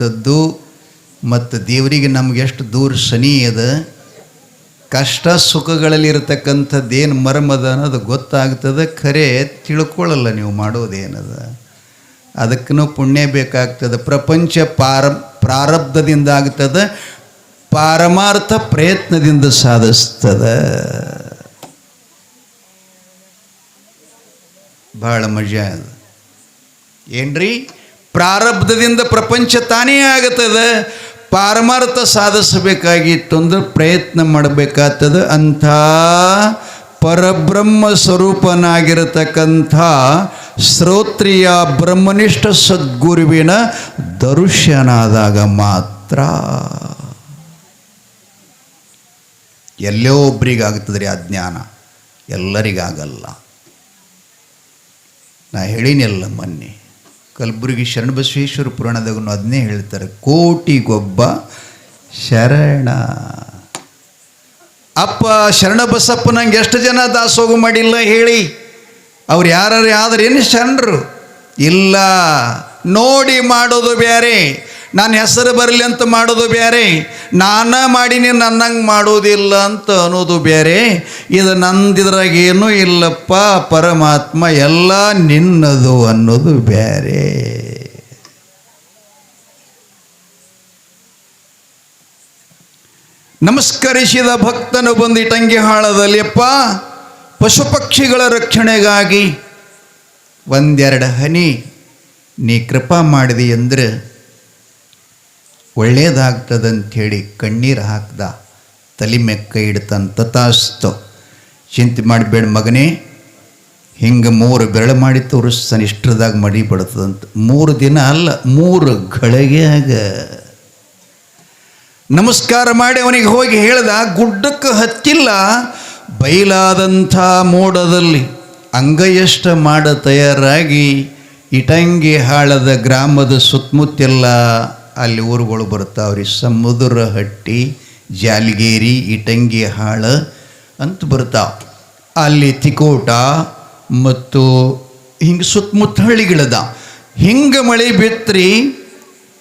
ದದ್ದು ಮತ್ತು ದೇವರಿಗೆ ನಮ್ಗೆ ಎಷ್ಟು ದೂರ ಶನಿ ಅದ, ಕಷ್ಟ ಸುಖಗಳಲ್ಲಿ ಇರತಕ್ಕಂಥದ್ದೇನು ಮರ್ಮದ ಅನ್ನೋದು ಗೊತ್ತಾಗ್ತದೆ, ಖರೆ ತಿಳ್ಕೊಳ್ಳಲ್ಲ ನೀವು ಮಾಡೋದೇನದ ಅದಕ್ಕೂ ಪುಣ್ಯ ಬೇಕಾಗ್ತದೆ. ಪ್ರಪಂಚ ಪಾರ, ಪ್ರಾರಬ್ಧದಿಂದ ಆಗ್ತದೆ, ಪಾರಮಾರ್ಥ ಪ್ರಯತ್ನದಿಂದ ಸಾಧಿಸ್ತದೆ. ಭಾಳ ಮಜಾ ಅದು. ಏನ್ರಿ? ಪ್ರಾರಬ್ಧದಿಂದ ಪ್ರಪಂಚ ತಾನೇ ಆಗತ್ತದ. ಪಾರಮಾರ್ಥ ಸಾಧಿಸಬೇಕಾಗಿತ್ತು ಅಂದ್ರೆ ಪ್ರಯತ್ನ ಮಾಡಬೇಕಾಗ್ತದ. ಅಂಥ ಪರಬ್ರಹ್ಮ ಸ್ವರೂಪನಾಗಿರತಕ್ಕಂಥ ಶ್ರೋತ್ರಿಯ ಬ್ರಹ್ಮನಿಷ್ಠ ಸದ್ಗುರುವಿನ ದರ್ಶನಾದಾಗ ಮಾತ್ರ. ಎಲ್ಲೋ ಒಬ್ರಿಗಾಗ್ತದೆ ರೀ ಆ ಜ್ಞಾನ. ಎಲ್ಲರಿಗಾಗಲ್ಲ. ನಾ ಹೇಳಿನೆಲ್ಲ ಮೊನ್ನೆ. ಕಲಬುರಗಿ ಶರಣಬಸವೇಶ್ವರ ಪುರಾಣದಾಗೂ ಅದನ್ನೇ ಹೇಳ್ತಾರೆ. ಕೋಟಿಗೊಬ್ಬ ಶರಣ. ಅಪ್ಪ ಶರಣ ಬಸಪ್ಪ ನಂಗೆ ಎಷ್ಟು ಜನ ದಾಸೋಗ ಮಾಡಿಲ್ಲ ಹೇಳಿ. ಅವ್ರು ಯಾರು ಆದ್ರೆ ಏನು ಶರಣರು? ಇಲ್ಲ, ನೋಡಿ ಮಾಡೋದು ಬೇರೆ. ನನ್ನ ಹೆಸರು ಬರಲಿ ಅಂತ ಮಾಡೋದು ಬೇರೆ ನಾನ ಮಾಡೀನಿ ನನ್ನಂಗೆ ಮಾಡೋದಿಲ್ಲ ಅಂತ ಅನ್ನೋದು ಬೇರೆ ಇದು ನಂದಿದ್ರಾಗೇನು ಇಲ್ಲಪ್ಪ, ಪರಮಾತ್ಮ ಎಲ್ಲ ನಿನ್ನದು ಅನ್ನೋದು ಬೇರೆ ನಮಸ್ಕರಿಸಿದ ಭಕ್ತನು ಬಂದು ಇಟಂಗಿ ಹಾಳದಲ್ಲಿಯಪ್ಪ ಪಶು ಪಕ್ಷಿಗಳ ರಕ್ಷಣೆಗಾಗಿ ಒಂದೆರಡು ಹನಿ ನೀ ಕೃಪಾ ಮಾಡಿದಿ ಅಂದ್ರೆ ಒಳ್ಳೇದಾಗ್ತದಂಥೇಳಿ ಕಣ್ಣೀರು ಹಾಕ್ದ, ತಲೆ ಮೆಕ್ಕ ಇಡ್ತಂತ ತಾಸ್ತು ಚಿಂತೆ ಮಾಡಬೇಡ ಮಗನೇ, ಹಿಂಗೆ ಮೂರು ಬೆರಳು ಮಾಡಿ ತೋರಿಸ್ತಾನೆ ಇಷ್ಟರದಾಗ ಮಡಿ ಬಡ್ತದಂತ. ಮೂರು ದಿನ ಅಲ್ಲ, ಮೂರು ಗಳಿಗೆಯಾಗ ನಮಸ್ಕಾರ ಮಾಡಿ ಅವನಿಗೆ ಹೋಗಿ ಹೇಳ್ದ, ಗುಡ್ಡಕ್ಕೆ ಹತ್ತಿಲ್ಲ, ಬೈಲಾದಂಥ ಮೋಡದಲ್ಲಿ ಅಂಗಯಷ್ಟ ಮಾಡ ತಯಾರಾಗಿ, ಇಟಂಗಿ ಹಾಳದ ಗ್ರಾಮದ ಸುತ್ತಮುತ್ತೆಲ್ಲ ಅಲ್ಲಿ ಊರುಗಳು ಬರ್ತಾವ್ರಿ ಸಮುದ್ರ ಹಟ್ಟಿ, ಜಾಲಿಗೇರಿ, ಇಟಂಗಿ ಹಾಳ ಅಂತ ಬರ್ತಾವ ಅಲ್ಲಿ ತಿಕೋಟ ಮತ್ತು ಹಿಂಗೆ ಸುತ್ತಮುತ್ತ ಹಳ್ಳಿಗಳದ ಹಿಂಗೆ ಮಳೆ ಬಿತ್ತರಿ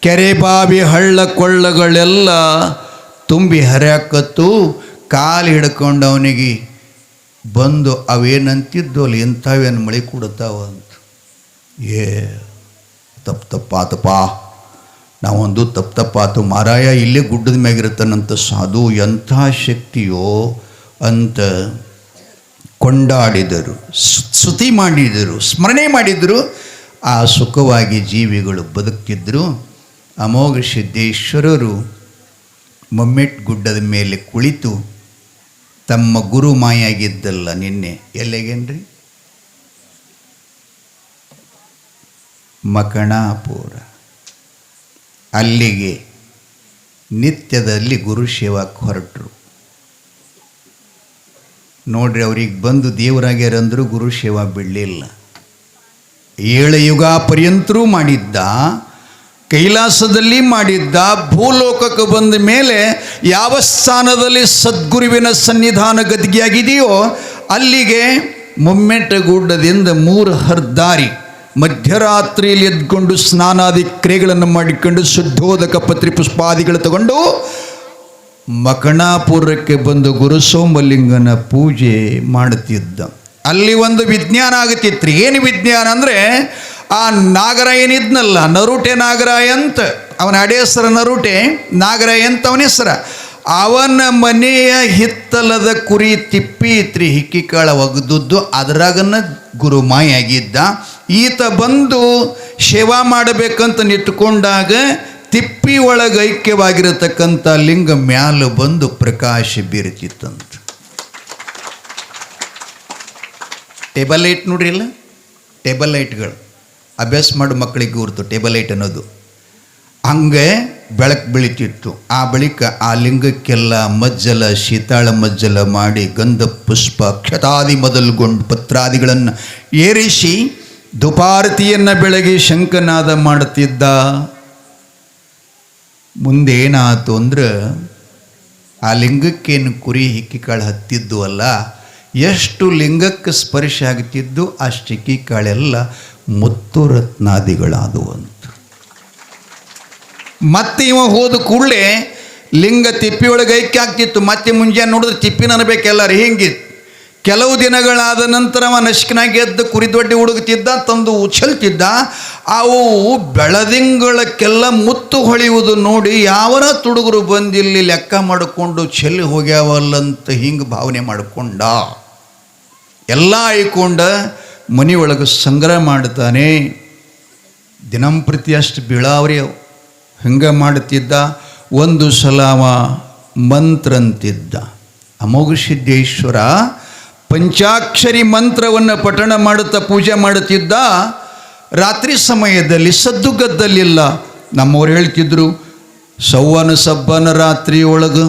ಕೆರೆ ಬಾವಿ ಹಳ್ಳ ಕೊಳ್ಳಗಳೆಲ್ಲ ತುಂಬಿ ಹರಿಯಾಕತ್ತು, ಕಾಲು ಹಿಡ್ಕೊಂಡು ಅವನಿಗೆ ಬಂದು ಅವೇನಂತಿದ್ದು ಅಲ್ಲಿ ಎಂಥವೇನು ಮಳೆ ಕೊಡ್ತಾವ ಅಂತ. ಏ, ತಪ್ಪು ತಪ್ಪಾತಪ್ಪ ನಾವೊಂದು ತಪ್ಪು ತಪ್ಪಾತು, ಮಾರಾಯ, ಇಲ್ಲೇ ಗುಡ್ಡದ ಮ್ಯಾಗಿರುತ್ತಾನಂತ ಸಾಧು ಎಂಥ ಶಕ್ತಿಯೋ ಅಂತ ಕೊಂಡಾಡಿದರು, ಸ್ತುತಿ ಮಾಡಿದರು, ಸ್ಮರಣೆ ಮಾಡಿದರು. ಆ ಸುಖವಾಗಿ ಜೀವಿಗಳು ಬದುಕ್ತಿದ್ದರು ಅಮೋಘ ಸಿದ್ದೇಶ್ವರರು ಮೊಮ್ಮೆಟ್ ಗುಡ್ಡದ ಮೇಲೆ ಕುಳಿತು ತಮ್ಮ ಗುರು ಮಾಯಾಗಿದ್ದಲ್ಲ ನಿನ್ನೆ, ಎಲ್ಲಿಗೇನ್ರಿ? ಮಕಣಾಪುರ. ಅಲ್ಲಿಗೆ ನಿತ್ಯದಲ್ಲಿ ಗುರು ಸೇವಾಕ್ಕೆ ಹೊರಟರು. ನೋಡ್ರಿ ಅವ್ರಿಗೆ ಬಂದು ದೇವರಾಗ್ಯಾರಂದರೂ ಗುರು ಸೇವಾ ಬಿಡಲಿಲ್ಲ. ಏಳು ಯುಗ ಪರ್ಯಂತರೂ ಮಾಡಿದ್ದ, ಕೈಲಾಸದಲ್ಲಿ ಮಾಡಿದ್ದ, ಭೂಲೋಕಕ್ಕೆ ಬಂದ ಮೇಲೆ ಯಾವ ಸ್ಥಾನದಲ್ಲಿ ಸದ್ಗುರುವಿನ ಸನ್ನಿಧಾನ ಗದ್ದಿಗೆಯಾಗಿದೆಯೋ ಅಲ್ಲಿಗೆ ಮುಮ್ಮೆಟ್ಟಗುಡ್ಡದಿಂದ ಮೂರು ಹರ್ದಾರಿ ಮಧ್ಯರಾತ್ರಿಯಲ್ಲಿ ಎದ್ಕೊಂಡು ಸ್ನಾನಾದಿ ಕ್ರಿಯೆಗಳನ್ನು ಮಾಡಿಕೊಂಡು ಶುದ್ಧೋದಕ ಪತ್ರಿ ಪುಷ್ಪಾದಿಗಳು ತಗೊಂಡು ಮಕಣಾಪುರಕ್ಕೆ ಬಂದು ಗುರು ಸೋಮಲಿಂಗನ ಪೂಜೆ ಮಾಡುತ್ತಿದ್ದ. ಅಲ್ಲಿ ಒಂದು ವಿಜ್ಞಾನ ಆಗುತ್ತಿತ್ತು ಏನು ವಿಜ್ಞಾನ ಅಂದರೆ ಆ ನಾಗರಾಯನಿದ್ನಲ್ಲ ನರುಟೆ ನಾಗರಾಯ ಅಂತ ಅವನ ಅಡೆ ಹೆಸರು ನರುಟೆ ನಾಗರಾಯ ಅಂತ ಅವನ ಹೆಸರ. ಅವನ ಮನೆಯ ಹಿತ್ತಲದ ಕುರಿ ತಿಪ್ಪಿ ಇತ್ರಿ ಹಿಕ್ಕಿ ಕಾಳ ಒಗ್ದುದ್ದು, ಅದ್ರಾಗನ ಗುರುಮಾಯಾಗಿದ್ದ ಈತ ಬಂದು ಸೇವಾ ಮಾಡಬೇಕಂತ ನಿಂತ್ಕೊಂಡಾಗ ತಿಪ್ಪಿ ಒಳಗೆ ಐಕ್ಯವಾಗಿರತಕ್ಕಂಥ ಲಿಂಗ ಮ್ಯಾಲ ಬಂದು ಪ್ರಕಾಶ ಬೀರುತ್ತಿತ್ತಂತ. ಟೇಬಲ್ ಲೈಟ್ ನೋಡ್ರಿ ಇಲ್ಲ? ಟೇಬಲ್ ಲೈಟ್ಗಳು. ಅಭ್ಯಾಸ ಮಾಡೋ ಮಕ್ಕಳಿಗೆ ಗುರುತು, ಟೇಬಲ್ ಲೈಟ್ ಅನ್ನೋದು. ಹಂಗೆ ಬೆಳಕು ಬೆಳೀತಿತ್ತು. ಆ ಬಳಿಕ ಆ ಲಿಂಗಕ್ಕೆಲ್ಲ ಮಜ್ಜಲ, ಶೀತಾಳ ಮಜ್ಜಲ ಮಾಡಿ ಗಂಧ, ಪುಷ್ಪ, ಕ್ಷತಾದಿ ಮೊದಲುಗೊಂಡು ಪತ್ರಾದಿಗಳನ್ನು ಏರಿಸಿ ದುಪಾರತಿಯನ್ನು ಬೆಳಗಿ ಶಂಕನಾದ ಮಾಡುತ್ತಿದ್ದ. ಮುಂದೇನಾಯ್ತು ಅಂದ್ರೆ ಆ ಲಿಂಗಕ್ಕೇನು ಕುರಿ ಹಿಕ್ಕಿಕಾಳು ಹತ್ತಿದ್ದು ಅಲ್ಲ, ಎಷ್ಟು ಲಿಂಗಕ್ಕೆ ಸ್ಪರ್ಶ ಆಗ್ತಿದ್ದು ಅಷ್ಟು ಹಿಕ್ಕಿಕಾಳೆಲ್ಲ ಮುತ್ತು ರತ್ನಾದಿಗಳಾದವು ಅಂತ. ಮತ್ತೆ ಇವ ಹೋದ ಕೂಡಲೇ ಲಿಂಗ ತಿಪ್ಪಿಯೊಳಗೆ ಐಕ್ಯ ಆಗ್ತಿತ್ತು. ಮತ್ತೆ ಮುಂಜಾನೆ ನೋಡಿದ್ರೆ ತಿಪ್ಪಿನ ಅನ್ಬೇಕೆಲ್ಲರು ಹಿಂಗಿತ್ತು ಕೆಲವು ದಿನಗಳಾದ ನಂತರ ಅವ ನಶ್ಕನಾಗಿ ಎದ್ದು ಕುರಿದೊಡ್ಡಿ ಹುಡುಗುತ್ತಿದ್ದ ತಂದು ಉಚ್ಚಲ್ತಿದ್ದ. ಅವು ಬೆಳದಿಂಗಳಕ್ಕೆಲ್ಲ ಮುತ್ತು ಹೊಳೆಯುವುದು ನೋಡಿ ಯಾವರ ತುಡುಗರು ಬಂದಿಲ್ಲಿ ಲೆಕ್ಕ ಮಾಡಿಕೊಂಡು ಚೆಲ್ಲಿ ಹೋಗ್ಯಾವಲ್ಲಂತ ಹಿಂಗೆ ಭಾವನೆ ಮಾಡಿಕೊಂಡ. ಎಲ್ಲ ಆಯ್ಕೊಂಡ ಮನೆಯೊಳಗೆ ಸಂಗ್ರಹ ಮಾಡ್ತಾನೆ. ದಿನಂಪ್ರತಿ ಅಷ್ಟು ಬೀಳಾವ್ರಿ ಅವು. ಹಿಂಗೆ ಮಾಡುತ್ತಿದ್ದ, ಒಂದು ಸಲ ಅವ ಮಂತ್ರ ಅಂತಿದ್ದ ಅಮೋಘ ಸಿದ್ದೇಶ್ವರ ಪಂಚಾಕ್ಷರಿ ಮಂತ್ರವನ್ನು ಪಠಣ ಮಾಡುತ್ತಾ ಪೂಜೆ ಮಾಡುತ್ತಿದ್ದ, ರಾತ್ರಿ ಸಮಯದಲ್ಲಿ ಸದ್ದುಗದ್ದಲಿಲ್ಲ ನಮ್ಮವ್ರು ಹೇಳ್ತಿದ್ರು, ಸವ್ವನ ಸಬ್ಬನ ರಾತ್ರಿ ಒಳಗೆ.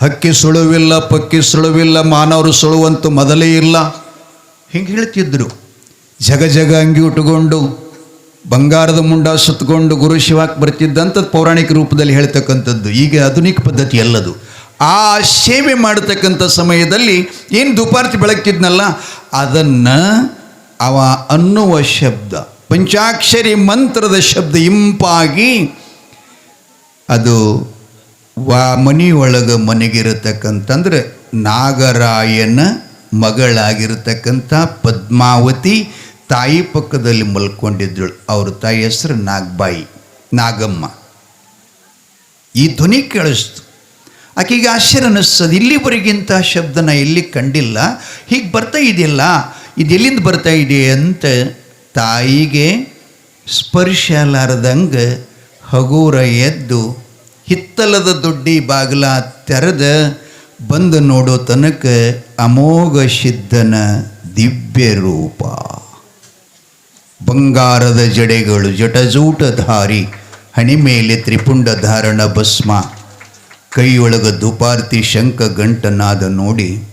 ಹಕ್ಕಿ ಸುಳುವಿಲ್ಲ, ಪಕ್ಕಿ ಸುಳುವಿಲ್ಲ, ಮಾನವರು ಸುಳುವಂತೂ ಮೊದಲೇ ಇಲ್ಲ. ಹಿಂಗೆ ಹೇಳ್ತಿದ್ರು. ಜಗ ಜಗ ಅಂಗಿ ಉಟ್ಕೊಂಡು ಬಂಗಾರದ ಮುಂಡ ಸುತ್ತಕೊಂಡು ಗುರು ಶಿವಾಕ್ ಬರ್ತಿದ್ದಂಥ ಪೌರಾಣಿಕ ರೂಪದಲ್ಲಿ ಹೇಳ್ತಕ್ಕಂಥದ್ದು. ಈಗ ಆಧುನಿಕ ಪದ್ಧತಿ ಅಲ್ಲದು ಆ ಸೇವೆ ಮಾಡತಕ್ಕಂಥ ಸಮಯದಲ್ಲಿ ಏನು ದುಪಾರ್ತಿ ಬೆಳಕಿದ್ನಲ್ಲ, ಅದನ್ನು ಅವ ಅನ್ನುವ ಶಬ್ದ, ಪಂಚಾಕ್ಷರಿ ಮಂತ್ರದ ಶಬ್ದ ಇಂಪಾಗಿ ಅದು ವಾ ಮನೆಯೊಳಗೆ ಮನೆಗಿರತಕ್ಕಂತಂದರೆ ನಾಗರಾಯನ ಮಗಳಾಗಿರತಕ್ಕಂಥ ಪದ್ಮಾವತಿ ತಾಯಿ ಪಕ್ಕದಲ್ಲಿ ಮಲ್ಕೊಂಡಿದ್ದಳು. ಅವ್ರ ತಾಯಿ ಹೆಸರು ನಾಗಬಾಯಿ, ನಾಗಮ್ಮ. ಈ ಧ್ವನಿ ಕೇಳಿಸ್ತು. ಆಕೆಗೆ ಆಶ್ಚರ್ಯ ಅನ್ನಿಸ್ತದೆ, ಇಲ್ಲಿವರೆಗಿಂತ ಶಬ್ದನ ಎಲ್ಲಿ ಕಂಡಿಲ್ಲ? ಹೀಗೆ ಬರ್ತಾ ಇದೆಯಲ್ಲ, ಇದು ಎಲ್ಲಿಂದ ಬರ್ತಾ ಇದೆ ಅಂತ ತಾಯಿಗೆ ಸ್ಪರ್ಶಲಾರದಂಗೆ ಹಗೂರ ಎದ್ದು ಹಿತ್ತಲದ ದೊಡ್ಡಿ ಬಾಗಿಲ ತೆರೆದ ಬಂದು ನೋಡೋ ತನಕ ಅಮೋಘ ಸಿದ್ಧನ ದಿವ್ಯ ರೂಪ. ಬಂಗಾರದ ಜಡೆಗಳು ಜಟಜೂಟಧಾರಿ ಹಣಿ ಮೇಲೆ ತ್ರಿಪುಂಡ ಧಾರಣ ಭಸ್ಮ, ಕೈಯೊಳಗ ದುಪಾರ್ತಿ ಶಂಕ ಗಂಟನಾದ ನೋಡಿ,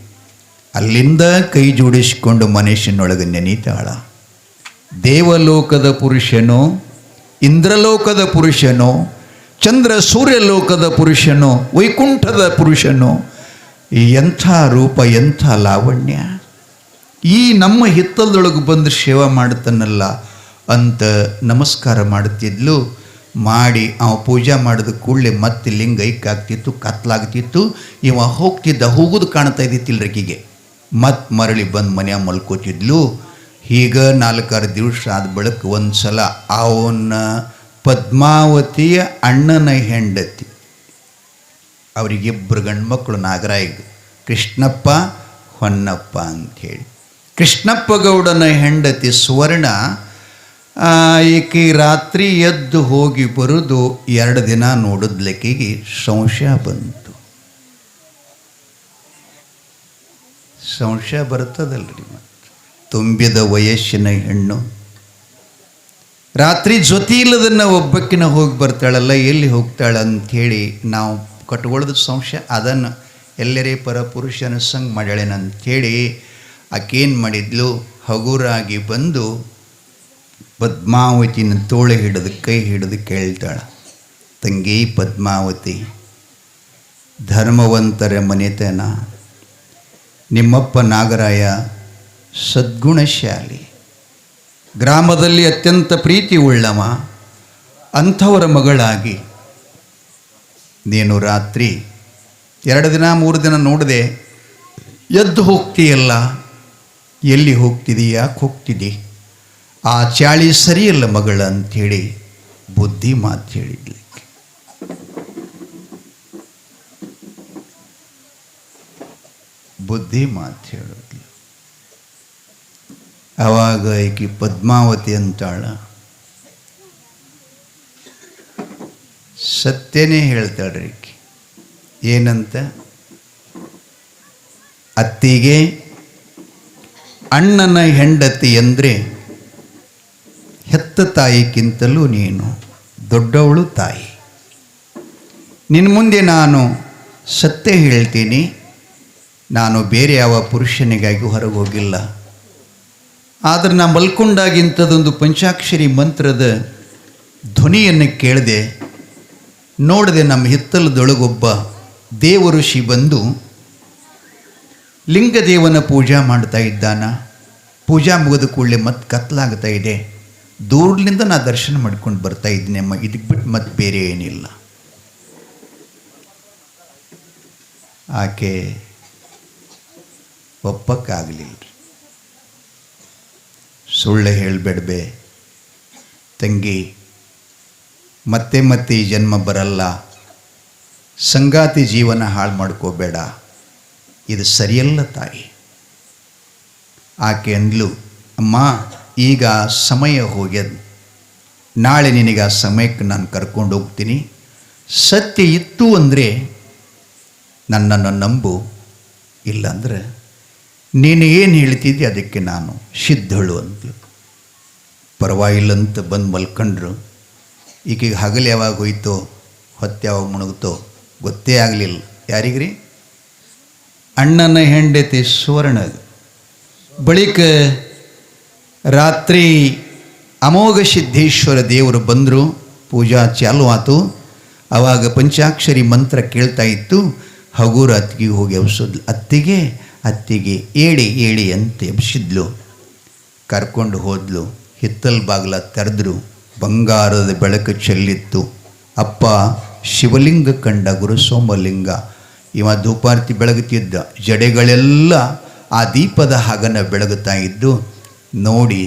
ಅಲ್ಲಿಂದ ಕೈ ಜೋಡಿಸಿಕೊಂಡು ಮನುಷ್ಯನೊಳಗೆ ನೆನೀತಾಳ. ದೇವಲೋಕದ ಪುರುಷನೋ, ಇಂದ್ರಲೋಕದ ಪುರುಷನೋ, ಚಂದ್ರ ಸೂರ್ಯಲೋಕದ ಪುರುಷನೋ, ವೈಕುಂಠದ ಪುರುಷನೋ, ಎಂಥ ರೂಪ, ಎಂಥ ಲಾವಣ್ಯ. ಈ ನಮ್ಮ ಹಿತ್ತಲದೊಳಗೆ ಬಂದು ಸೇವಾ ಮಾಡ್ತಾನಲ್ಲ ಅಂತ ನಮಸ್ಕಾರ ಮಾಡುತ್ತಿದ್ಲು. ಮಾಡಿ ಅವ ಪೂಜೆ ಮಾಡಿದ ಕೂಡಲೇ ಮತ್ತೆ ಲಿಂಗ ಐಕ್ಕಾಗ್ತಿತ್ತು ಕತ್ಲಾಗ್ತಿತ್ತು. ಇವ ಹೋಗ್ತಿದ್ದ ಹೋಗುದು ಕಾಣ್ತಾ ಇದ್ದಿತ್ತಿಲ್ರಕಿಗೆ ಮತ್ತೆ ಮರಳಿ ಬಂದು ಮನ್ಯಾಗ ಮಲ್ಕೋತಿದ್ಲು. ಈಗ ನಾಲ್ಕಾರು ದಿವಸ ಆದ ಬಳಿಕ ಒಂದು ಸಲ ಅವನ ಪದ್ಮಾವತಿಯ ಅಣ್ಣನ ಹೆಂಡತಿ ಅವರಿಗಿಬ್ಬರು ಗಂಡ್ಮಕ್ಳು ನಾಗರಾಯ್ ಕೃಷ್ಣಪ್ಪ, ಹೊನ್ನಪ್ಪ ಅಂಥೇಳಿ ಕೃಷ್ಣಪ್ಪ ಗೌಡನ ಹೆಂಡತಿ ಸುವರ್ಣ ಈಕೆ ರಾತ್ರಿ ಎದ್ದು ಹೋಗಿ ಬರುದು ಎರಡು ದಿನ ನೋಡಿದ್ಲಿಕ್ಕಿಗೆ ಸಂಶಯ ಬಂತು. ಸಂಶಯ ಬರ್ತದಲ್ರಿ ಮತ್ತು ತುಂಬಿದ ವಯಸ್ಸಿನ ಹೆಣ್ಣು. ರಾತ್ರಿ ಜೊತೆ ಇಲ್ಲದನ್ನ ಒಬ್ಬಕ್ಕಿನ ಹೋಗಿ ಬರ್ತಾಳಲ್ಲ, ಎಲ್ಲಿ ಹೋಗ್ತಾಳ ಅಂಥೇಳಿ ನಾವು ಕಟ್ಕೊಳ್ಳೋದು ಸಂಶಯ. ಅದನ್ನು ಎಲ್ಲರೇ ಪರಪುರುಷನ ಸಂಗ್ ಮಾಡ್ಯಾಳೇನಂಥೇಳಿ ಆಕೇನು ಮಾಡಿದ್ಲು? ಹಗುರಾಗಿ ಬಂದು ಪದ್ಮಾವತಿನ ತೋಳೆ ಹಿಡಿದು ಕೈ ಹಿಡಿದು ಕೇಳ್ತಾಳೆ. ತಂಗಿ ಪದ್ಮಾವತಿ, ಧರ್ಮವಂತರ ಮನೆತನ. ನಿಮ್ಮಪ್ಪ ನಾಗರಾಯ ಸದ್ಗುಣಶಾಲಿ. ಗ್ರಾಮದಲ್ಲಿ ಅತ್ಯಂತ ಪ್ರೀತಿ ಉಳ್ಳವ, ಅಂಥವರ ಮಗಳಾಗಿ. ನೀನು ರಾತ್ರಿ ಎರಡು ದಿನ ಮೂರು ದಿನ ನೋಡದೆ ಎದ್ದು ಹೋಗ್ತೀಯಲ್ಲ? ಎಲ್ಲಿ ಹೋಗ್ತಿದೆ ಯಾಕೆ ಹೋಗ್ತಿದೆ ಆ ಚಾಳಿ ಸರಿಯಲ್ಲ ಮಗಳ ಅಂಥೇಳಿ ಬುದ್ಧಿ ಮಾತು ಹೇಳಿದ್ಲಿ ಬುದ್ಧಿ ಮಾತು ಹೇಳಿದ್ಲು ಅವಾಗ ಈಕೆ ಪದ್ಮಾವತಿ ಅಂತಾಳ. ಸತ್ಯನೇ ಹೇಳ್ತಾಳ್ರಿ ಏನಂತ? ಅತ್ತಿಗೆ ಅಣ್ಣನ ಹೆಂಡತಿ ಅಂದರೆ ಹೆತ್ತ ತಾಯಿಗಿಂತಲೂ ನೀನು ದೊಡ್ಡವಳು ತಾಯಿ. ನಿನ್ನ ಮುಂದೆ ನಾನು ಸತ್ಯ ಹೇಳ್ತೀನಿ. ನಾನು ಬೇರೆ ಯಾವ ಪುರುಷನಿಗಾಗಿ ಹೊರಗೆ ಹೋಗಿಲ್ಲ ಆದರೆ ನಾ ಮಲ್ಕೊಂಡಾಗಿಂಥದ್ದೊಂದು ಪಂಚಾಕ್ಷರಿ ಮಂತ್ರದ ಧ್ವನಿಯನ್ನು ಕೇಳಿದೆ, ನೋಡಿದೆ ನಮ್ಮ ಹಿತ್ತಲದೊಳಗೊಬ್ಬ ದೇವ ಋಷಿ ಬಂದು ಲಿಂಗದೇವನ ಪೂಜಾ ಮಾಡ್ತಾ ಇದ್ದಾನ. ಪೂಜಾ ಮುಗಿದ ಕೂಡಲೇ ಮತ್ತೆ ಕತ್ಲಾಗ್ತಾ ಇದೆ. ದೂರದಿಂದ ನಾ ದರ್ಶನ ಮಾಡ್ಕೊಂಡು ಬರ್ತಾ ಇದ್ದೀನಿ ಅಮ್ಮ. ಇದಕ್ಕೆ ಬಿಟ್ಟು ಮತ್ತೆ ಬೇರೆ ಏನಿಲ್ಲ. ಆಕೆ ಒಪ್ಪಕ್ಕಾಗಲಿಲ್ಲ ಸುಳ್ಳು ಹೇಳಬೇಡ್ಬೆ. ತಂಗಿ, ಮತ್ತೆ ಮತ್ತೆ ಈ ಜನ್ಮ ಬರಲ್ಲ. ಸಂಗಾತಿ ಜೀವನ ಹಾಳು ಮಾಡ್ಕೋಬೇಡ. ಇದು ಸರಿಯಲ್ಲ ತಾಯಿ. ಆಕೆ ಅಂದ್ಲು, ಅಮ್ಮ, ಈಗ ಸಮಯ ಹೋಗ್ಯದ. ನಾಳೆ ನಿನಗೆ ಆ ಸಮಯಕ್ಕೆ ನಾನು ಕರ್ಕೊಂಡು ಹೋಗ್ತೀನಿ. ಸತ್ಯ ಇತ್ತು ಅಂದರೆ ನನ್ನನ್ನು ನಂಬು. ಇಲ್ಲಾಂದ್ರೆ ನೀನು ಏನು ಹೇಳ್ತಿದ್ದೆ ಅದಕ್ಕೆ ನಾನು ಸಿದ್ಧಳು ಅಂದ್ಲು. ಪರವಾಗಿಲ್ಲಂತ ಬಂದು ಮಲ್ಕೊಂಡ್ರು. ಈಕೆಗೆ ಹಗಲು ಯಾವಾಗ ಹೋಯ್ತೋ, ಹೊತ್ತು ಯಾವಾಗ ಮುಣುಗುತ್ತೋ ಗೊತ್ತೇ ಆಗಲಿಲ್ಲ. ಯಾರಿಗ್ರಿ? ಅಣ್ಣನ ಹೆಂಡತಿ ಸುವರ್ಣ ಬಳಿಕ ರಾತ್ರಿ ಅಮೋಘ ಸಿದ್ಧೇಶ್ವರ ದೇವರು ಬಂದರು, ಪೂಜಾ ಚಾಲು ಆತು. ಆವಾಗ ಪಂಚಾಕ್ಷರಿ ಮಂತ್ರ ಕೇಳ್ತಾ ಇತ್ತು, ಹಗುರ ಅತ್ತಿಗೆ ಹೋಗಿ ಎಬ್ಸಿದ್ಲು ಅತ್ತಿಗೆ ಅತ್ತಿಗೆ ಏಳಿ ಏಳಿ ಅಂತ ಎಬ್ಸಿದ್ಲು. ಕರ್ಕೊಂಡು ಹೋದ್ಲು, ಹಿತ್ತಲ್ ಬಾಗಿಲ ತೆರೆದ್ರು, ಬಂಗಾರದ ಬೆಳಕು ಚೆಲ್ಲಿತ್ತು. ಅಪ್ಪ ಶಿವಲಿಂಗ ಕಂಡ ಗುರು ಸೋಮಲಿಂಗ ಇವ ಧೂಪಾರ್ತಿ ಬೆಳಗುತ್ತಿದ್ದ ಜಡೆಗಳೆಲ್ಲ ಆ ದೀಪದ ಹಗನ ಬೆಳಗುತ್ತಾ ಇದ್ದು, ನೋಡಿ,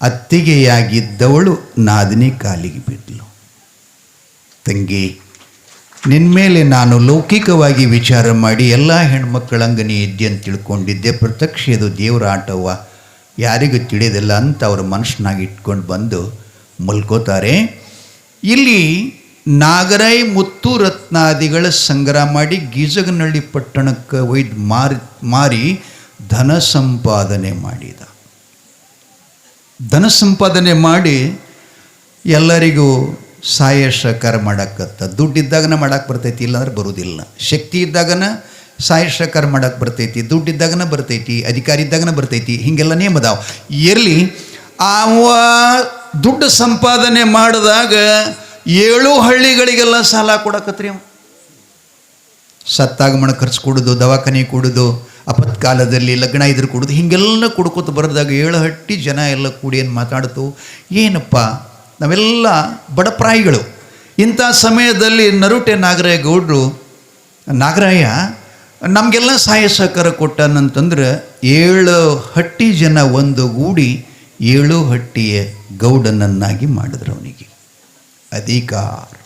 ಅತ್ತಿಗೆಯಾಗಿದ್ದವಳು ನಾದಿನಿ ಕಾಲಿಗೆ ಬಿದ್ದಳು ತಂಗಿ ನಿನ್ನ ಮೇಲೆ ನಾನು ಲೌಕಿಕವಾಗಿ ವಿಚಾರ ಮಾಡಿ ಎಲ್ಲ ಹೆಣ್ಮಕ್ಕಳಂಗನಿ ಇದ್ದೆ ಅಂತ ತಿಳ್ಕೊಂಡಿದ್ದೆ. ಪ್ರತ್ಯಕ್ಷ ಇದು ದೇವರ ಆಟವ ಯಾರಿಗೂ ತಿಳಿದಿಲ್ಲ ಅಂತ ಅವ್ರ ಮನಸ್ಸಿನಾಗ ಇಟ್ಕೊಂಡು ಬಂದು ಮಲ್ಕೋತಾರೆ. ಇಲ್ಲಿ ನಾಗರಾಯಿ ಮುತ್ತು ರತ್ನಾದಿಗಳ ಸಂಗ್ರಹ ಮಾಡಿ ಗೀಜಗನಹಳ್ಳಿ ಪಟ್ಟಣಕ್ಕೆ ಒಯ್ದು ಮಾರಿ ಮಾರಿ ಧನ ಸಂಪಾದನೆ ಮಾಡಿದ. ಧನ ಸಂಪಾದನೆ ಮಾಡಿ ಎಲ್ಲರಿಗೂ ಸಹಾಯ ಸಹಕಾರ ಮಾಡಕ್ಕತ್ತ ದುಡ್ಡಿದ್ದಾಗನ ಮಾಡಕ್ಕೆ ಬರ್ತೈತಿ, ಇಲ್ಲಾಂದ್ರೆ ಬರೋದಿಲ್ಲ. ಶಕ್ತಿ ಇದ್ದಾಗನ ಸಹಾಯ ಸಹಕಾರ ಮಾಡಕ್ಕೆ ಬರ್ತೈತಿ, ದುಡ್ಡಿದ್ದಾಗನ ಬರ್ತೈತಿ, ಅಧಿಕಾರಿ ಇದ್ದಾಗನ ಬರ್ತೈತಿ, ಹೀಗೆಲ್ಲ ನೇಮ್ ಇರಲಿ ಅವ ದುಡ್ಡು ಸಂಪಾದನೆ ಮಾಡಿದಾಗ ಏಳು ಹಳ್ಳಿಗಳಿಗೆಲ್ಲ ಸಾಲ ಕೊಡಕತ್ರಿ ಅವ. ಸತ್ತಾಗಮನ ಖರ್ಚು ಕೊಡೋದು, ದವಾಖಾನೆ ಕೊಡೋದು ಅಪತ್ಕಾಲದಲ್ಲಿ ಲಗ್ನ ಇದ್ರ ಕೊಡೋದು, ಹಿಂಗೆಲ್ಲ ಕುಡ್ಕೋತ ಬರೆದಾಗ ಏಳು ಹಟ್ಟಿ ಜನ ಎಲ್ಲ ಕೂಡಿ ಏನು ಮಾತಾಡ್ತು, ಏನಪ್ಪ, ನಾವೆಲ್ಲ ಬಡಪ್ರಾಯಿಗಳು ಇಂಥ ಸಮಯದಲ್ಲಿ ನರುಟೆ ನಾಗರಾಯ ಗೌಡ್ರು ನಾಗರಾಯ ನಮಗೆಲ್ಲ ಸಹಾಯ ಸಹಕಾರ ಕೊಟ್ಟನಂತಂದ್ರೆ ಏಳು ಹಟ್ಟಿ ಜನ ಒಂದು ಗೂಡಿ ಏಳು ಹಟ್ಟಿಯ ಗೌಡನನ್ನಾಗಿ ಮಾಡಿದ್ರು ಅವನಿಗೆ. ಅಧಿಕಾರ.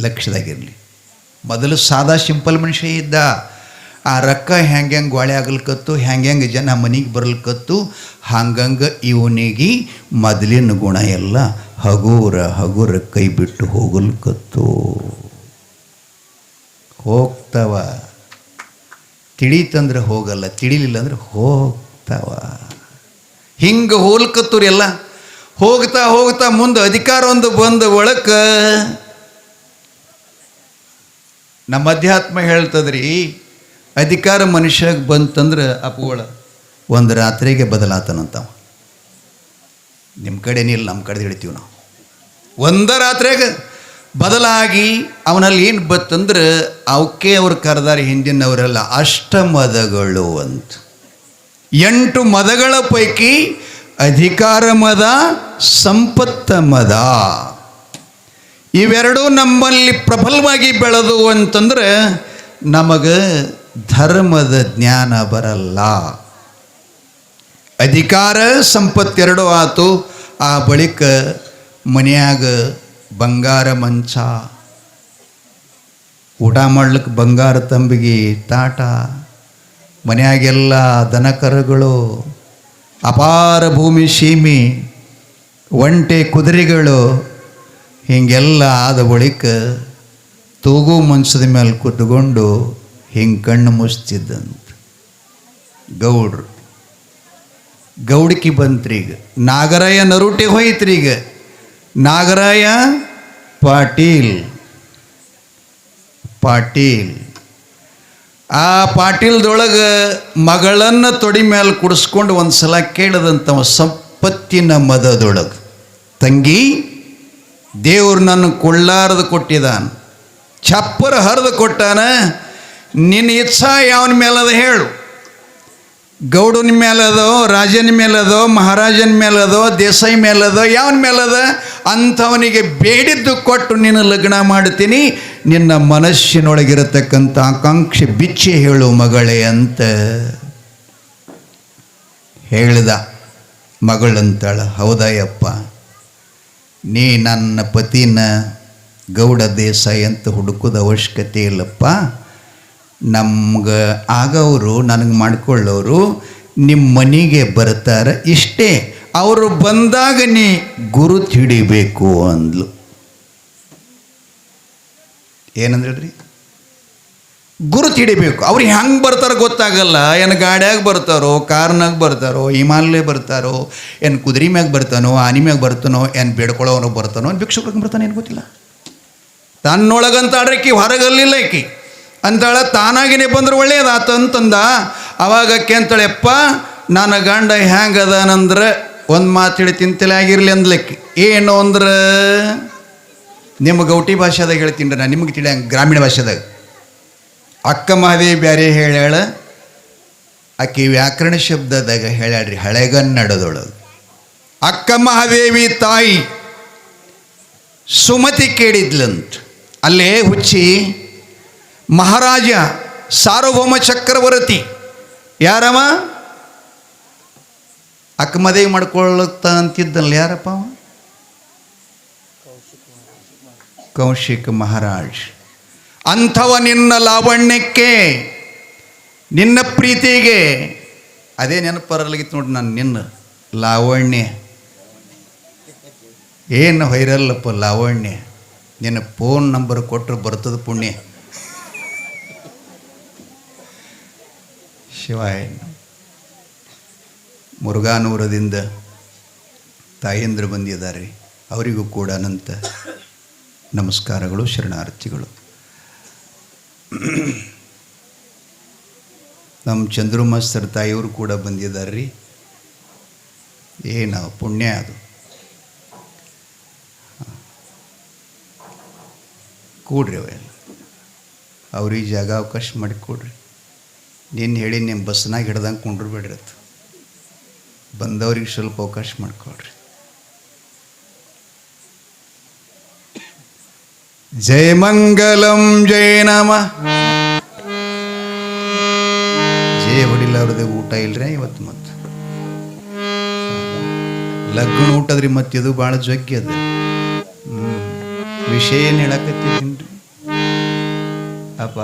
ಲಕ್ಷದಾಗಿರಲಿ. ಮೊದಲು ಸಾದಾ ಸಿಂಪಲ್ ಮನುಷ್ಯ ಇದ್ದ. ಆ ರೊಕ್ಕ ಹೆಂಗೆ ಹೆಂಗೆ ಗೋಳೆ ಆಗ್ಲಿಕತ್ತು, ಹೆಂಗೆ ಹೆಂಗೆ ಜನ ಮನೆಗೆ ಬರ್ಲಿಕತ್ತು, ಹಂಗಂಗೆ ಇವನಿಗೆ ಮೊದಲಿನ ಗುಣ ಎಲ್ಲ ಹಗುರ ಹಗುರ ಕೈ ಬಿಟ್ಟು ಹೋಗಲ್ಕತ್ತು. ಹೋಗ್ತವ. ತಿಳಿತಂದ್ರೆ ಹೋಗಲ್ಲ ತಿಳಿಲಿಲ್ಲ ಅಂದ್ರೆ ಹೋಗ್ತವ. ಹಿಂಗೆ ಹೋಲ್ಕತ್ತವ್ರಿ ಎಲ್ಲ ಹೋಗ್ತಾ ಹೋಗ್ತಾ ಮುಂದೆ ಅಧಿಕಾರ ಒಂದು ಬಂದ ಒಳಕ ನಮ್ಮ ಅಧ್ಯಾತ್ಮ ಹೇಳ್ತದ್ರಿ, ಅಧಿಕಾರ ಮನುಷ್ಯಗೆ ಬಂತಂದ್ರೆ ಅಪ್ಪುಗಳ ಒಂದು ರಾತ್ರಿಗೆ ಬದಲಾತನಂತವ. ನಿಮ್ಮ ಕಡೆನಿಲ್ಲ ನಮ್ಮ ಕಡೆ ಹೇಳ್ತೀವಿ ನಾವು. ಒಂದ ರಾತ್ರಿಯಾಗ ಬದಲಾಗಿ ಅವನಲ್ಲಿ ಏನು ಬತ್ತಂದ್ರೆ ಅವಕ್ಕೆ ಅವ್ರು ಕರೆದಾರ ಹಿಂದಿನವರೆಲ್ಲ ಅಷ್ಟಮದಗಳು ಅಂತ. ಎಂಟು ಮದಗಳ ಪೈಕಿ ಅಧಿಕಾರ ಮದ ಸಂಪತ್ತ ಮದ ಇವೆರಡೂ ನಮ್ಮಲ್ಲಿ ಪ್ರಬಲವಾಗಿ ಬೆಳೆದು ಅಂತಂದ್ರೆ ನಮಗೆ ಧರ್ಮದ ಜ್ಞಾನ ಬರಲ್ಲ. ಅಧಿಕಾರ ಸಂಪತ್ತೆರಡು ಆತು ಆ ಬಳಿಕ ಮನೆಯಾಗ ಬಂಗಾರ ಮಂಚ, ಊಟ ಮಾಡ್ಲಿಕ್ಕೆ ಬಂಗಾರ ತಂಬಿಗೆ ತಾಟ ಮನೆಯಾಗೆಲ್ಲ ದನಕರುಗಳು ಅಪಾರ ಭೂಮಿ ಸೀಮಿ, ಒಂಟೆ ಕುದುರೆಗಳು, ಹೀಗೆಲ್ಲ ಆದ ಬಳಿಕ ತೂಗು ಮಂಚದ ಮೇಲೆ ಕುತ್ಕೊಂಡು ಹಿಂಗೆ ಕಣ್ಣು ಮುಚ್ತಿದ್ದಂತ ಗೌಡ್ರು. ಗೌಡಕಿ ಬಂತ್ರಿ ಈಗ. ನಾಗರಾಯ ನರುಟಿ ಹೋಯ್ತ್ರಿ ಈಗ. ನಾಗರಾಯ ಪಾಟೀಲ್. ಪಾಟೀಲ್. ಆ ಪಾಟೀಲ್ದೊಳಗೆ ಮಗಳನ್ನು ತೊಡಿ ಮೇಲೆ ಕುಡಿಸ್ಕೊಂಡು ಒಂದು ಸಲ ಕೇಳದಂತವ ಸಂಪತ್ತಿನ ಮದದೊಳಗೆ. ತಂಗಿ, ದೇವ್ರು ನನ್ನ ಕೊಳ್ಳಾರದು ಕೊಟ್ಟಿದ್ದಾನ ಚಪ್ಪರ ಹರಿದು ಕೊಟ್ಟಾನ. ನಿನ್ನ ಇಚ್ಛಾ ಯಾವನ ಮೇಲದ ಹೇಳು. ಗೌಡನ ಮೇಲದೋ ರಾಜನ ಮೇಲದೋ ಮಹಾರಾಜನ ಮೇಲದೋ ದೇಸಾಯಿ ಮೇಲದೋ ಯಾವನ ಮೇಲದ ಅಂಥವನಿಗೆ ಬೇಡಿದ್ದು ಕೊಟ್ಟು ನಿನ್ನ ಲಗ್ನ ಮಾಡ್ತೀನಿ. ನಿನ್ನ ಮನಸ್ಸಿನೊಳಗಿರತಕ್ಕಂಥ ಆಕಾಂಕ್ಷೆ ಬಿಚ್ಚಿ ಹೇಳು ಮಗಳೇ ಅಂತ ಹೇಳಿದ ಮಗಳಂತಾಳ ಹೌದಯ್ಯಪ್ಪ ನೀ ನನ್ನ ಪತಿನ ಗೌಡ ದೇಸಾಯಿ ಅಂತ ಹುಡುಕೋದು ಅವಶ್ಯಕತೆ ಇಲ್ಲಪ್ಪ. ನಮ್ಗೆ ಆಗವರು, ನನಗೆ ಮಾಡಿಕೊಳ್ಳೋರು ನಿಮ್ಮ ಮನೆಗೆ ಬರ್ತಾರೆ ಇಷ್ಟೇ. ಅವರು ಬಂದಾಗ ನೀ ಗುರುತು ಹಿಡಿಬೇಕು ಅಂದ್ಲು. ಏನಂದ್ರಿ ಗುರುತು ಹಿಡಿಬೇಕು ಅವ್ರು ಹೆಂಗೆ ಬರ್ತಾರೋ ಗೊತ್ತಾಗಲ್ಲ. ಏನು ಗಾಡ್ಯಾಗ ಬರ್ತಾರೋ, ಕಾರ್ನಾಗ ಬರ್ತಾರೋ ಹಿಮಾಲಯ ಬರ್ತಾರೋ, ಏನು ಕುದುರೆ ಮ್ಯಾಗ ಬರ್ತಾನೋ, ಆನಿ ಮ್ಯಾಗ ಬರ್ತಾನೋ, ಏನು ಬೇಡ್ಕೊಳ್ಳೋನು ಬರ್ತಾನೋ, ಏನು ಭಿಕ್ಷುಕ್ರಿಗೆ ಬರ್ತಾನೆ ಏನು ಗೊತ್ತಿಲ್ಲ. ತನ್ನೊಳಗಂತ ಆಡ್ರಿಕಿ ಹೊರಗಲ್ಲಿಲ್ಲ ಈಕಿ. ಅಂತಾಳ ತಾನಾಗಿನೇ ಬಂದ್ರೆ ಒಳ್ಳೇದಾತ ಅಂತಂದ. ಅವಾಗ ಅಪ್ಪ, ನನ್ನ ಗಂಡ ಹ್ಯಾಂಗದಾನಂದ್ರೆ ಒಂದು ಮಾತು ಹೇಳಿ ತಿಂತಲೇ ಆಗಿರ್ಲಿ ಅಂದ್ಲಕ್ಕಿ. ಏನು ಅಂದ್ರೆ? ನಿಮ್ಮ ಗೌಟಿ ಭಾಷೆದಾಗ ಹೇಳ್ತೀನಿ ನಾನು, ನಿಮಗೆ ತಿಳಿ ಗ್ರಾಮೀಣ ಭಾಷೆದಾಗ. ಅಕ್ಕ ಮಹಾದೇವಿ ಬ್ಯಾರೆ ಹೇಳ ಆಕೆ ವ್ಯಾಕರಣ ಶಬ್ದದಾಗ ಹೇಳ್ಯಾಡ್ರಿ ಹಳೆಗನ್ನಡದೊಳಗೆ ಅಕ್ಕ ಮಹಾದೇವಿ ತಾಯಿ ಸುಮತಿ ಕೇಳಿದ್ಲಂತ. ಅಲ್ಲೇ ಹುಚ್ಚಿ, ಮಹಾರಾಜ ಸಾರ್ವಭೌಮ ಚಕ್ರವರ್ತಿ. ಯಾರವ? ಅಕ್ಕ ಮದುವೆ ಮಾಡ್ಕೊಳ್ಳುತ್ತ ಅಂತಿದ್ದಲ್ಲ ಯಾರಪ್ಪ ಅವ? ಕೌಶಿಕ ಮಹಾರಾಜ್. ಅಂಥವ ನಿನ್ನ ಲಾವಣ್ಯಕ್ಕೆ, ನಿನ್ನ ಪ್ರೀತಿಗೆ, ಅದೇ ನೆನಪರಲಾಗಿತ್ತು ನೋಡಿ ನಾನು ನಿನ್ನ ಲಾವಣ್ಯ. ಏನು ಹೊಯ್ರಲ್ಲಪ್ಪ ಲಾವಣ್ಯ, ನಿನ್ನ ಫೋನ್ ನಂಬರ್ ಕೊಟ್ಟರು ಬರ್ತದ ಪುಣ್ಯ. ಶಿವಾಯ, ಮುರುಘಾನೂರದಿಂದ ತಾಯಂದ್ರು ಬಂದಿದ್ದಾರೆ, ಅವರಿಗೂ ಕೂಡ ಅನಂತ. ನಮಸ್ಕಾರಗಳು, ಶರಣಾರ್ಥಿಗಳು. ನಮ್ಮ ಚಂದ್ರು ಮಾಸ್ತರ್ ತಾಯಿಯವರು ಕೂಡ ಬಂದಿದ್ದಾರೆ ರೀ ಏನು ಪುಣ್ಯ ಅದು. ಕೂಡ್ರಿ ಅವೆಲ್ಲ ಅವ್ರಿಗೆ ಜಾಗ ಅವಕಾಶ ಮಾಡಿ ಕೊಡ್ರಿ. ನೀನು ಹೇಳಿ ನಿಮ್ಮ ಬಸ್ನಾಗ ಹಿಡ್ದಂಗೆ ಕುಂಡ್ರು ಬೇಡ್ರಿ ಅದು ಬಂದವ್ರಿಗೆ ಸ್ವಲ್ಪ ಅವಕಾಶ ಮಾಡಿಕೊಡ್ರಿ ಜಯ ಮಂಗಲಂ ಜಯ ನಮ. ಜಯ ಹೊಡಿಲ್ಲ ಅವ್ರದ್ದು ಊಟ ಇಲ್ರಿ ಇವತ್ತು ಮತ್ತೆ? ಲಗ್ನ ಊಟದ್ರಿ ಮತ್ತೆ ಇದು ಭಾಳ ಜಗ್ಗಿ ಅದ. ವಿಷಯ ಏನು ಹೇಳಕತ್ತಿದ್ದೀನಿ ಅಪ್ಪ.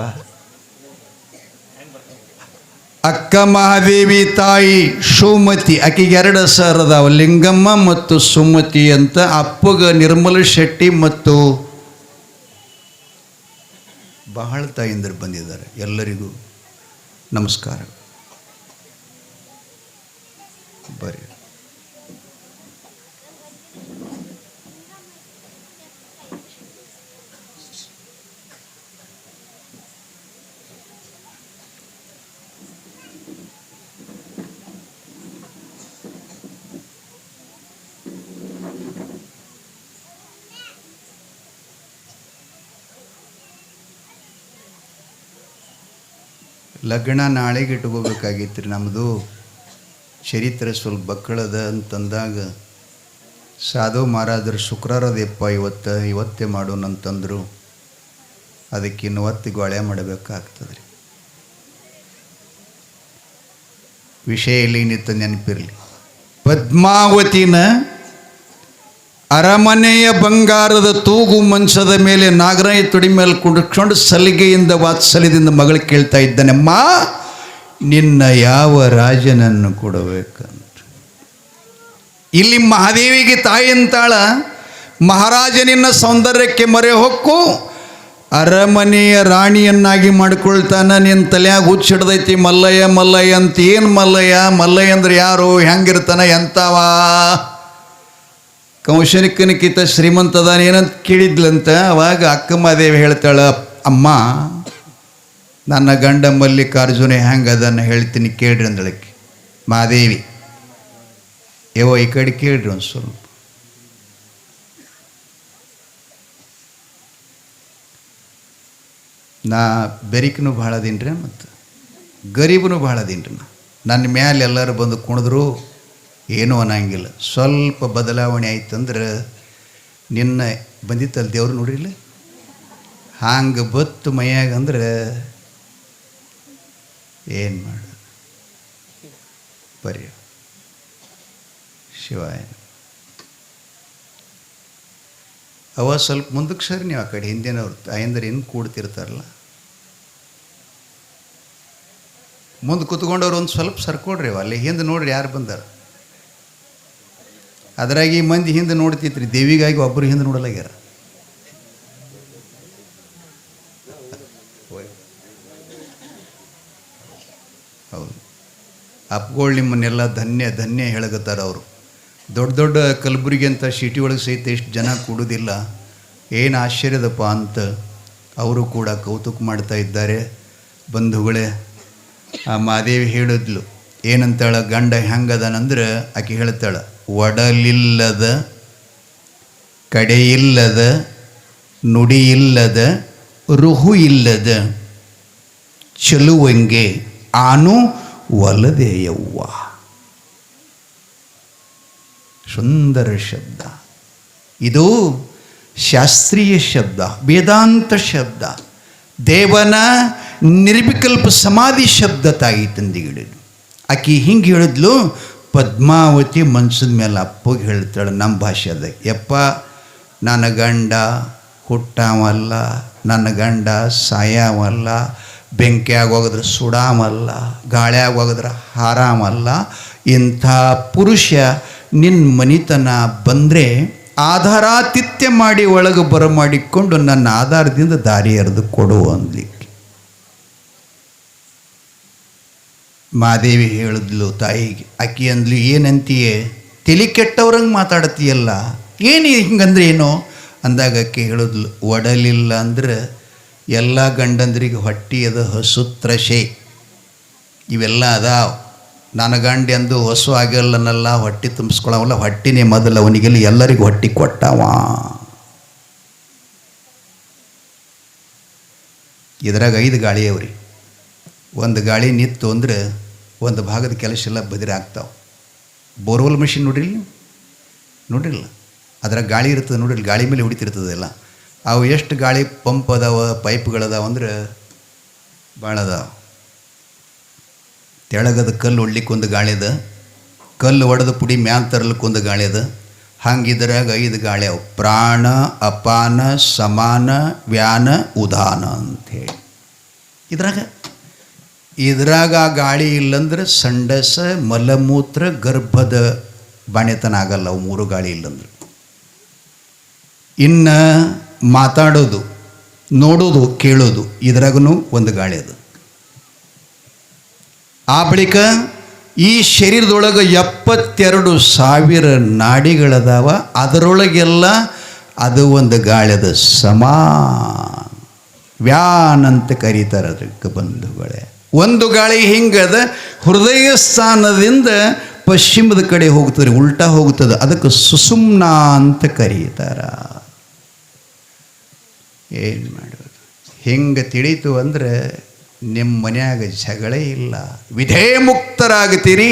ಅಕ್ಕ ಮಹಾದೇವಿ ತಾಯಿ ಸುಮತಿ ಆಕೆಗೆ ಎರಡು ಸರ್ ಅದಾವ ಲಿಂಗಮ್ಮ ಮತ್ತು ಸುಮತಿ ಅಂತ ಅಪ್ಪಗ ನಿರ್ಮಲ ಶೆಟ್ಟಿ ಮತ್ತು ಬಹಳ ತಾಯಿಂದರು ಬಂದಿದ್ದಾರೆ. ಎಲ್ಲರಿಗೂ ನಮಸ್ಕಾರ. ಬರ್ರಿ. ಲಗ್ನ ನಾಳೆಗೆ ಇಟ್ಕೋಬೇಕಾಗಿತ್ತು ರೀ ನಮ್ಮದು ಚರಿತ್ರೆ ಸ್ವಲ್ಪ ಬಕ್ಕಳದ ಅಂತಂದಾಗ, ಸಾಧು ಮಹಾರಾಜರು ಶುಕ್ರವಾರದಪ್ಪ ಇವತ್ತು, ಇವತ್ತೇ ಮಾಡೋಣ ಅಂತಂದರು. ಅದಕ್ಕೆ ಇನ್ನು ಒತ್ತು ಗೋಳೆ ಮಾಡಬೇಕಾಗ್ತದೆ ರೀ ವಿಷಯ ಇಲ್ಲಿ ನೆನಪಿರಲಿ. ಪದ್ಮಾವತಿನ ಅರಮನೆಯ ಬಂಗಾರದ ತೂಗು ಮಂಚದ ಮೇಲೆ ನಾಗರಾಯ ತುಡಿ ಮೇಲೆ ಕುಂಡ್ಕೊಂಡು ಸಲಿಗೆಯಿಂದ ವಾತ್ಸಲ್ಯದಿಂದ ಮಗಳು ಕೇಳ್ತಾ ಇದ್ದಾನಮ್ಮ, ನಿನ್ನ ಯಾವ ರಾಜನನ್ನು ಕೊಡಬೇಕಂತ ಇಲ್ಲಿ ಮಹಾದೇವಿಗೆ ತಾಯಿ ಅಂತಾಳ ಮಹಾರಾಜನಿನ್ನ ಸೌಂದರ್ಯಕ್ಕೆ ಮೊರೆ ಹೊಕ್ಕು, ಅರಮನೆಯ ರಾಣಿಯನ್ನಾಗಿ ಮಾಡ್ಕೊಳ್ತಾನ ನಿನ್ನ ತಲೆಯಾಗ ಹುಚ್ಚಿಡ್ದೈತಿ ಮಲ್ಲಯ್ಯ ಮಲ್ಲಯ್ಯ ಅಂತ ಏನು ಮಲ್ಲಯ್ಯ ಮಲ್ಲಯ್ಯ ಅಂದ್ರೆ ಯಾರು, ಹೆಂಗಿರ್ತಾನ ಎಂತವ ಕೌಶನಿಕನಕ್ಕಿಂತ ಶ್ರೀಮಂತದಾನ ಏನಂತ ಕೇಳಿದ್ಲಂತ ಅವಾಗ ಅಕ್ಕಮ್ಮದೇವಿ ಹೇಳ್ತಾಳ, ಅಮ್ಮ, ನನ್ನ ಗಂಡ ಮಲ್ಲಿಕಾರ್ಜುನ ಹೆಂಗೆ ಅದನ್ನು ಹೇಳ್ತೀನಿ ಕೇಳ್ರಿ ಅಂದಳಕ್ಕೆ. ಮಾದೇವಿ ಯೋ ಈ ಕಡೆ ಕೇಳ್ರಿ ಒಂದು ಸ್ವಲ್ಪ. ನಾ ಬೆರಿಕನು ಭಾಳ ದಿನ್ರಿ ಮತ್ತು ಗರೀಬನು ಭಾಳ ದಿನ್ರಿ ನಾ. ನನ್ನ ಮ್ಯಾಲೆ ಎಲ್ಲರೂ ಬಂದು ಕುಣಿದ್ರು ಏನೂ ಅನ್ನಂಗಿಲ್ಲ. ಸ್ವಲ್ಪ ಬದಲಾವಣೆ ಆಯ್ತಂದ್ರೆ ನಿನ್ನ ಬಂದಿತ್ತಲ್ಲ ದೇವ್ರು ನೋಡಿರಲಿಲ್ಲ ಹಂಗೆ ಬತ್ತು ಮೈಯಾಗ ಅಂದ್ರೆ ಏನು ಮಾಡು? ಬರೀ. ಶಿವಾಯ. ಅವ ಸ್ವಲ್ಪ ಮುಂದಕ್ಕೆ ಸರಿ ನೀವು ಆ ಕಡೆ ಹಿಂದಿನವ್ರು ತಾಯಂದ್ರೆ ಇನ್ನು ಕೂಡ್ತಿರ್ತಾರಲ್ಲ. ಮುಂದೆ ಕುತ್ಕೊಂಡವ್ರು ಒಂದು ಸ್ವಲ್ಪ ಸರ್ಕೊಡ್ರಿ ಅಲ್ಲಿ ಹಿಂದೆ ನೋಡ್ರಿ ಯಾರು ಬಂದಾರ. ಅದ್ರಾಗ ಮಂದಿ ಹಿಂದೆ ನೋಡ್ತಿತ್ರಿ, ದೇವಿಗಾಗಿ ಒಬ್ಬರು ಹಿಂದೆ ನೋಡಲಾಗ್ಯಾರ. ಹೌದು. ಅಪ್ಗಳು ನಿಮ್ಮನ್ನೆಲ್ಲ ಧನ್ಯ ಧನ್ಯ ಹೇಳಗತ್ತಾರ ಅವರು. ದೊಡ್ಡ ದೊಡ್ಡ ಕಲಬುರಗಿ ಅಂತ ಸಿಟಿ ಒಳಗೆ ಸಹಿತ ಎಷ್ಟು ಜನ ಕೂಡೋದಿಲ್ಲ. ಏನು ಆಶ್ಚರ್ಯದಪ್ಪ ಅಂತ ಅವರು ಕೂಡ ಕೌತುಕ ಮಾಡ್ತಾ ಇದ್ದಾರೆ. ಬಂಧುಗಳೇ, ಆ ಮಾದೇವಿ ಹೇಳಿದ್ಲು, ಏನಂತಾಳೆ, ಗಂಡ ಹೆಂಗದನಂದ್ರೆ ಆಕೆ ಹೇಳ್ತಾಳ ಒಡಲಿಲ್ಲದ, ಕಡೆಯಿಲ್ಲದ, ನುಡಿಯಿಲ್ಲದ ರುಹು ಇಲ್ಲದ ಚೆಲುವಂಗೆ ಆನು ಒಲದೆಯವ್ವ ಸುಂದರ ಶಬ್ದ. ಇದು ಶಾಸ್ತ್ರೀಯ ಶಬ್ದ, ವೇದಾಂತ ಶಬ್ದ. ದೇವನ ನಿರ್ವಿಕಲ್ಪ ಸಮಾಧಿ ಶಬ್ದ ತಾಯಿ ತಂದಿಗಿಡಿದು ಆಕಿ ಹಿಂಗೆ ಹೇಳಿದ್ಲು ಪದ್ಮಾವತಿ ಮನ್ಸಿನ ಮೇಲೆ ಅಪ್ಪಗೆ ಹೇಳ್ತಾಳೆ ನಮ್ಮ ಭಾಷೆದಾಗ ಯಪ್ಪ, ನನ್ನ ಗಂಡ ಹುಟ್ಟಾವಲ್ಲ, ನನ್ನ ಗಂಡ ಸಾಯಾವಲ್ಲ, ಬೆಂಕಿಯಾಗ ಹೋಗಿದ್ರೆ ಸುಡಾಮಲ್ಲ ಗಾಳಿಯಾಗ ಹೋಗಿದ್ರೆ ಹಾರಾಮಲ್ಲ ಇಂಥ ಪುರುಷ ನಿನ್ನ ಮನಿತನ ಬಂದರೆ ಆಧಾರಾತಿಥ್ಯ ಮಾಡಿ ಒಳಗೆ ಬರಮಾಡಿಕೊಂಡು ನನ್ನ ಆಧಾರದಿಂದ ದಾರಿ ಎರೆದು ಕೊಡು ಅನ್ಲಿಕ್ಕೆ ಮಾದೇವಿ ಹೇಳಿದ್ಲು ತಾಯಿಗೆ, ಅಕ್ಕಿ ಅಂದ್ಲು, ಏನಂತೀಯೇ? ತಲೆ ಕೆಟ್ಟವ್ರಂಗೆ ಮಾತಾಡ್ತೀಯಲ್ಲ? ಏನು ಹಿಂಗಂದ್ರೆ ಏನು? ಅಂದಾಗ ಅಕ್ಕಿ ಹೇಳಿದ್ಲು, ಒಡಲಿಲ್ಲ ಅಂದ್ರೆ ಎಲ್ಲ ಗಂಡಂದ್ರಿಗೆ ಹೊಟ್ಟಿ ಅದ ಹಸುತ್ರಶೆ ಇವೆಲ್ಲ ಅದಾವ. ನನ್ನ ಗಂಡ ಎಂದು ಹೊಸು ಆಗಲ್ಲನಲ್ಲ ಹೊಟ್ಟಿ ತುಂಬಿಸ್ಕೊಳವಲ್ಲ, ಹೊಟ್ಟಿನೇ ಮೊದಲು ಅವನಿಗೆಲ್ಲ ಎಲ್ಲರಿಗೂ ಹೊಟ್ಟಿ ಕೊಟ್ಟವ. ಇದ್ರಾಗ ಐದು ಗಾಳಿ ಅವ್ರಿ ಒಂದು ಗಾಳಿ ನಿತ್ತು ಅಂದ್ರೆ ಒಂದು ಭಾಗದ ಕೆಲಸ ಎಲ್ಲ ಬದಿರಿ ಆಗ್ತಾವೆ. ಬೋರ್ವೆಲ್ ಮಷಿನ್ ನೋಡ್ರಿಲ್ಲ ನೋಡಿರಲ್ಲ ಅದರ ಗಾಳಿ ಇರ್ತದೆ ನೋಡಿರಿ ಗಾಳಿ ಮೇಲೆ ಹೊಡಿತಿರ್ತದೆ ಎಲ್ಲ. ಅವು ಎಷ್ಟು ಗಾಳಿ ಪಂಪ್ ಅದಾವ ಪೈಪ್ಗಳದಾವ ಅಂದ್ರೆ ಭಾಳ ಅದಾವ. ತೆಳಗದ ಕಲ್ಲು ಒಡ್ಲಿಕ್ಕೆ ಒಂದು ಗಾಳಿ ಅದ, ಕಲ್ಲು ಒಡೆದ ಪುಡಿ ಮ್ಯಾಲ ತರಲಿಕ್ಕೊಂದು ಗಾಳಿ ಅದ. ಹಂಗಿದ್ರಾಗ ಐದು ಗಾಳಿ ಅವು. ಪ್ರಾಣ, ಅಪಾನ, ಸಮಾನ, ವ್ಯಾನ, ಉದಾನ ಅಂಥೇಳಿ. ಇದ್ರಾಗ ಇದ್ರಾಗ ಆ ಗಾಳಿ ಇಲ್ಲಂದ್ರೆ ಸಂಡಸ, ಮಲಮೂತ್ರ, ಗರ್ಭದ ಬಾಣೆತನ ಆಗಲ್ಲ, ಅವು ಮೂರು ಗಾಳಿ ಇಲ್ಲಂದ್ರೆ. ಇನ್ನು ಮಾತಾಡೋದು, ನೋಡೋದು, ಕೇಳೋದು ಇದ್ರಾಗೂ ಒಂದು ಗಾಳಿ ಅದು. ಆ ಬಳಿಕ ಈ ಶರೀರದೊಳಗೆ ಎಪ್ಪತ್ತೆರಡು ಸಾವಿರ ನಾಡಿಗಳದಾವ, ಅದರೊಳಗೆಲ್ಲ ಅದು ಒಂದು ಗಾಳಿದ ಸಮ ವ್ಯಾನ್ ಅಂತ ಕರೀತಾರೆ ಅದಕ್ಕೆ ಬಂಧುಗಳೇ. ಒಂದು ಗಾಳಿ ಹಿಂಗದ ಹೃದಯ ಸ್ಥಾನದಿಂದ ಪಶ್ಚಿಮದ ಕಡೆ ಹೋಗ್ತದೆ, ಉಲ್ಟಾ ಹೋಗುತ್ತದೆ ಅದಕ್ಕೆ ಸುಸುಮ್ನ ಅಂತ ಕರೀತಾರ. ಏನು ಮಾಡೋದು ಹಿಂಗೆ ತಿಳಿತು ಅಂದರೆ ನಿಮ್ಮ ಮನೆಯಾಗ ಜಗಳೇ ಇಲ್ಲ. ವಿಧೇ ಮುಕ್ತರಾಗ್ತೀರಿ,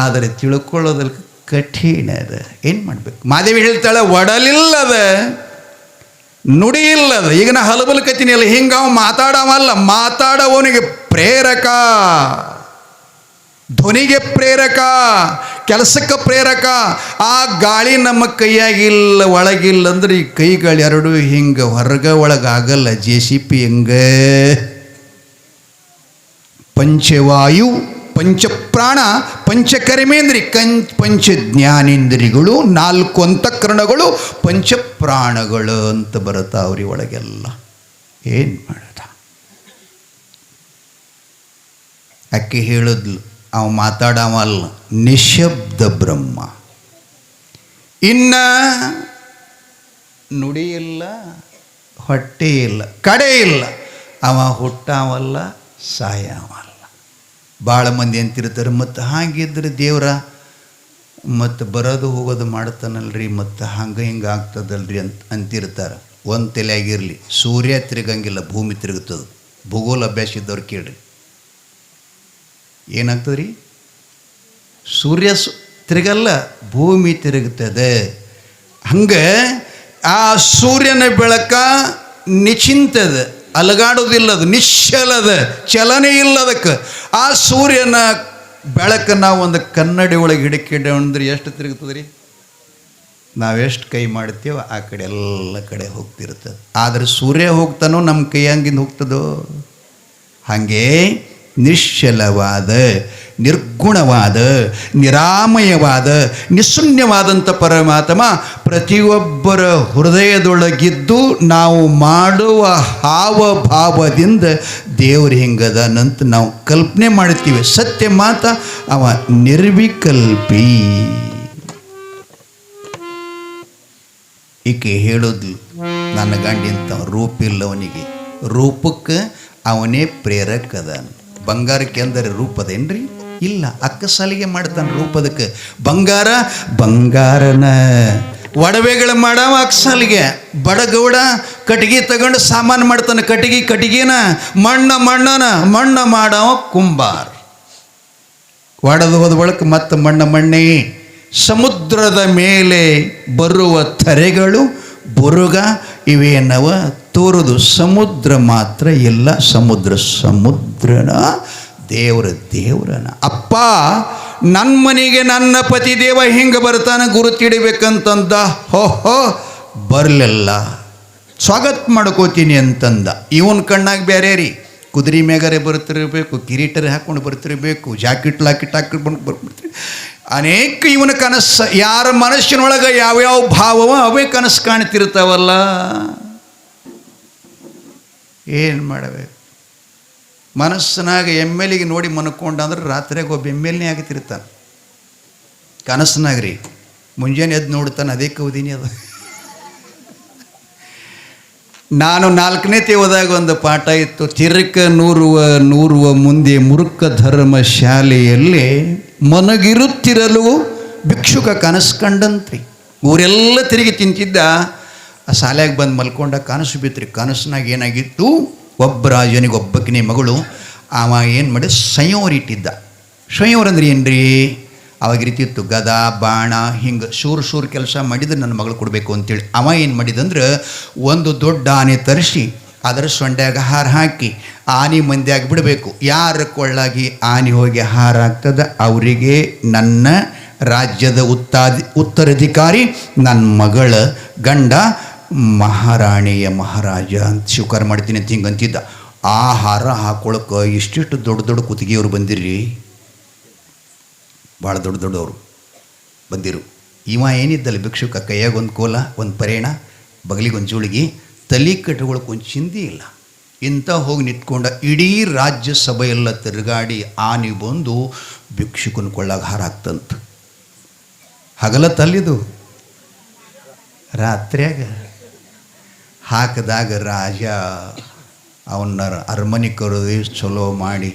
ಆದರೆ ತಿಳ್ಕೊಳ್ಳೋದಕ್ಕೆ ಕಠಿಣ ಅದ ಏನು ಮಾಡಬೇಕು? ಮಾದೇವಿ ಹೇಳ್ತಾಳೆ, ಒಡಲಿಲ್ಲದ ನುಡಿ ಇಲ್ಲದ ಈಗ ನಾ ಹಲಬಲ್ಕತ್ತೀನಿ ಅಲ್ಲ, ಹಿಂಗೆ ಅವ ಮಾತಾಡವಲ್ಲ, ಮಾತಾಡವನಿಗೆ ಪ್ರೇರಕ. ಧ್ವನಿಗೆ ಪ್ರೇರಕ, ಕೆಲಸಕ್ಕೆ ಪ್ರೇರಕ. ಆ ಗಾಳಿ ನಮ್ಮ ಕೈಯಾಗಿಲ್ಲ, ಒಳಗಿಲ್ಲ ಅಂದ್ರೆ ಈ ಕೈಗಳು ಎರಡು ಹಿಂಗೆ ಹೊರಗ ಒಳಗಾಗಲ್ಲ. ಜೆ ಸಿ ಪಿ ಹಿಂಗೆ? ಪಂಚವಾಯು, ಪಂಚಪ್ರಾಣ, ಪಂಚಕರ್ಮೇಂದ್ರಿ, ಕಂ ಪಂಚ ಜ್ಞಾನೇಂದ್ರಿಗಳು ನಾಲ್ಕು ಅಂತಃಕರಣಗಳು, ಪಂಚಪ್ರಾಣಗಳು ಅಂತ ಬರುತ್ತಾವ್ರಿ ಒಳಗೆಲ್ಲ. ಏನು ಮಾಡೋದ ಅಕ್ಕಿ ಹೇಳಿದ್ಲು, ಅವ ಮಾತಾಡವಲ್ಲ ನಿಶಬ್ದ ಬ್ರಹ್ಮ. ಇನ್ನ ನುಡಿ ಇಲ್ಲ, ಹೊಟ್ಟೆ ಇಲ್ಲ, ಕಡೆ ಇಲ್ಲ, ಅವ ಹುಟ್ಟಾವಲ್ಲ, ಸಾಯವಲ್ಲ. ಭಾಳ ಮಂದಿ ಅಂತಿರ್ತಾರೆ, ಮತ್ತು ಹಾಗಿದ್ರೆ ದೇವ್ರ, ಮತ್ತು ಬರೋದು ಹೋಗೋದು ಮಾಡ್ತಾನಲ್ರಿ, ಮತ್ತು ಹಂಗೆ ಹಿಂಗೆ ಆಗ್ತದಲ್ರಿ ಅಂತ ಅಂತಿರ್ತಾರೆ. ಒಂದು ತಲೆಯಾಗಿರಲಿ ಸೂರ್ಯ ತಿರುಗಂಗಿಲ್ಲ, ಭೂಮಿ ತಿರುಗುತ್ತದೆ ಭೂಗೋಳ ಅಭ್ಯಾಸ ಇದ್ದವ್ರು ಕೇಳ್ರಿ. ಏನಾಗ್ತದೆ ರೀ ಸೂರ್ಯ ತಿರುಗಲ್ಲ ಭೂಮಿ ತಿರುಗುತ್ತದೆ ಹಂಗೆ ಆ ಸೂರ್ಯನ ಬೆಳಕ ನಿಚಿಂತದ ಅಲಗಾಡೋದಿಲ್ಲದ ನಿಶ್ಚಲದ ಚಲನೆ ಇಲ್ಲದಕ್ಕೆ ಆ ಸೂರ್ಯನ ಬೆಳಕ ನಾವು ಒಂದು ಕನ್ನಡಿ ಒಳಗೆ ಹಿಡಿಕಿಡ ಅಂದ್ರೆ ಎಷ್ಟು ತಿರುಗ್ತದೆ ರೀ ನಾವೆಷ್ಟು ಕೈ ಮಾಡ್ತೀವೋ ಆ ಕಡೆ ಎಲ್ಲ ಕಡೆ ಹೋಗ್ತಿರ್ತದೆ. ಆದರೆ ಸೂರ್ಯ ಹೋಗ್ತಾನೋ ನಮ್ಮ ಕೈ ಹಂಗಿಂದ ಹೋಗ್ತದೋ? ಹಾಗೆ ನಿಶ್ಚಲವಾದ, ನಿರ್ಗುಣವಾದ, ನಿರಾಮಯವಾದ ನಿಶೂನ್ಯವಾದಂಥ ಪರಮಾತ್ಮ ಪ್ರತಿಯೊಬ್ಬರ ಹೃದಯದೊಳಗಿದ್ದು ನಾವು ಮಾಡುವ ಹಾವಭಾವದಿಂದ ದೇವರು ಹಿಂಗದನಂತ ನಾವು ಕಲ್ಪನೆ ಮಾಡ್ತೀವಿ. ಸತ್ಯ ಮಾತ ಅವ ನಿರ್ವಿಕಲ್ಪಿ. ಈಕೆ ಹೇಳೋದು, ನನ್ನ ಗಂಡಿಂತ ರೂಪಿಲ್ಲವನಿಗೆ. ರೂಪಕ್ಕೆ ಅವನೇ ಪ್ರೇರಕದನು. ಬಂಗಾರಕ್ಕೆ ಅಂದರೆ ರೂಪದೇನ್ರಿ ಇಲ್ಲ ಅಕ್ಕಸಾಲಿಗೆ ಮಾಡ್ತಾನೆ ರೂಪದಕ್ಕೆ. ಬಂಗಾರ, ಬಂಗಾರನ. ಒಡವೆಗಳು ಮಾಡವ ಅಕ್ಸಾಲಿಗೆ ಬಡಗೌಡ ಕಟ್ಟಿಗೆ ತಗೊಂಡು ಸಾಮಾನು ಮಾಡ್ತಾನೆ. ಕಟ್ಟಿಗೆ, ಕಟ್ಟಿಗೆನ. ಮಣ್ಣ, ಮಣ್ಣನ. ಮಣ್ಣ ಮಾಡವ ಕುಂಬಾರ. ಒಡೆದು ಹೋದ ಒಳಕ್ಕೆ ಮತ್ತೆ ಮಣ್ಣ, ಮಣ್ಣೆ. ಸಮುದ್ರದ ಮೇಲೆ ಬರುವ ತರೆಗಳು, ಬುರುಗ, ಇವೇನವ? ತೋರುದು ಸಮುದ್ರ ಮಾತ್ರ ಎಲ್ಲ ಸಮುದ್ರ ಸಮುದ್ರನ, ದೇವರ ದೇವರನ. ಅಪ್ಪ ನನ್ನ ಮನೆಗೆ ನನ್ನ ಪತಿ ದೇವ ಹಿಂಗೆ ಬರ್ತಾನೆ ಗುರು ತಿಡಿಬೇಕಂತಂದ ಹೋ ಹೋ, ಬರಲಿಲ್ಲ. ಸ್ವಾಗತ ಮಾಡ್ಕೋತೀನಿ ಅಂತಂದ. ಇವನ್ ಕಣ್ಣಾಗ ಬೇರೆ ರೀ ಕುದುರೆ ಮೇಗರೆ ಬರ್ತಿರಬೇಕು, ಕಿರೀಟರೆ ಹಾಕೊಂಡು ಬರ್ತಿರಬೇಕು, ಜಾಕೆಟ್, ಲಾಕೆಟ್ ಹಾಕೊಂಡು ಬರ್ಬಿಡ್ತೀವಿ ಅನೇಕ ಇವನ ಕನಸು, ಯಾರ ಮನಸ್ಸಿನೊಳಗೆ ಯಾವ್ಯಾವ ಭಾವವ ಅವೇ ಕನಸು ಕಾಣ್ತಿರ್ತಾವಲ್ಲ. ಏನು ಮಾಡಬೇಕು ಮನಸ್ಸಿನಾಗ ಎಲ್ಗೆ ನೋಡಿ ಮನಕೊಂಡ ಅಂದ್ರೆ ರಾತ್ರಿಯಾಗ ಒಬ್ಬ ಎಂ ಎಲ್ನೇ ಆಗತಿರ್ತಾನೆ. ಕನಸಿನಾಗ ರೀ ಮುಂಜಾನೆ ಎದ್ದು ನೋಡ್ತಾನೆ, ಅದೇ ಕೌದಿನಿ ಅದು. ನಾನು ನಾಲ್ಕನೇ ಹೋದಾಗ ಒಂದು ಪಾಠ ಇತ್ತು, ತಿರುಕ ನೂರುವ ನೂರುವ ಮುಂದೆ ಮುರುಕ ಧರ್ಮ ಶಾಲೆಯಲ್ಲಿ ಮನಗಿರುತ್ತಿರಲು ಭಿಕ್ಷುಕ ಕನಸು ಕಂಡಂತ್ರಿ ಊರೆಲ್ಲ ತಿರುಗಿ ತಿಂತಿದ್ದ ಆ ಶಾಲೆಗೆ ಬಂದು ಮಲ್ಕೊಂಡ ಕನಸು ಬಿತ್ರಿ. ಕನಸಿನಾಗ ಏನಾಗಿತ್ತು? ಒಬ್ಬ ರಾಜನಿಗೆ ಒಬ್ಬಕಿನೇ ಮಗಳು. ಅವ ಏನು ಮಾಡಿ ಸಂಯೋರ ಇಟ್ಟಿದ್ದ. ಸಂಯೋರ ಅಂದ್ರೆ ಏನ್ರಿ? ಅವಾಗ ರೀತಿತ್ತು ಗದ, ಬಾಣ, ಹಿಂಗೆ ಶೂರ್ ಶೂರ್ ಕೆಲಸ ಮಾಡಿದ್ರೆ ನನ್ನ ಮಗಳು ಕೊಡಬೇಕು ಅಂತೇಳಿ. ಅವ ಏನು ಮಾಡಿದಂದ್ರೆ ಒಂದು ದೊಡ್ಡ ಆನೆ ತರಿಸಿ, ಅದರ ಸೊಂಡ್ಯಾಗ ಹಾರ ಹಾಕಿ, ಆನೆ ಮಂದಿಯಾಗಿ ಬಿಡಬೇಕು. ಯಾರ ಕೊಳ್ಳಾಗಿ ಆನೆ ಹೋಗಿ ಹಾರ ಅವರಿಗೆ ನನ್ನ ರಾಜ್ಯದ ಉತ್ತಾದಿ ಉತ್ತರಾಧಿಕಾರಿ, ನನ್ನ ಮಗಳ ಗಂಡ ಮಹಾರಾಣಿಯ ಮಹಾರಾಜ ಅಂತ ಸ್ವೀಕಾರ ಮಾಡ್ತೀನಿ ಅಂತ ಹಿಂಗೆ ಅಂತಿದ್ದ ಆ ಹಾರ ಹಾಕೊಳಕ್ಕೆ ಇಷ್ಟಿಷ್ಟು ದೊಡ್ಡ ದೊಡ್ಡ ಕುತ್ತಿಗೆಯವರು ಬಂದಿರ್ರಿ? ಭಾಳ ದೊಡ್ಡ ದೊಡ್ಡವರು ಬಂದಿರು. ಇವ ಏನಿದ್ದಲ್ಲ ಭಿಕ್ಷುಕ, ಕೈಯಾಗ ಒಂದು ಕೋಲ, ಒಂದು ಪರೇಣ ಬಗಲಿಗೊಂದು ಜೋಳಿಗೆ, ತಲೆ ಕಟ್ಟುಗಳಕ್ಕೆ ಒಂದು ಚಿಂದಿ ಇಲ್ಲ. ಇಂಥ ಹೋಗಿ ನಿಂತ್ಕೊಂಡ ಇಡೀ ರಾಜ್ಯಸಭೆಯೆಲ್ಲ ತಿರುಗಾಡಿ ಆನೆ ಬಂದು ಭಿಕ್ಷುಕನ ಕೊಳ್ಳಾಗ ಹಾರ ಹಾಕ್ತಂತ. ಹಗಲ ತಲ್ಲಿದು. ರಾತ್ರಿಯಾಗ ಹಾಕಿದಾಗ ರಾಜ ಅವನ್ನ ಅರಮನೆ ಕರೆದು ಚಲೋ ಮಾಡಿ,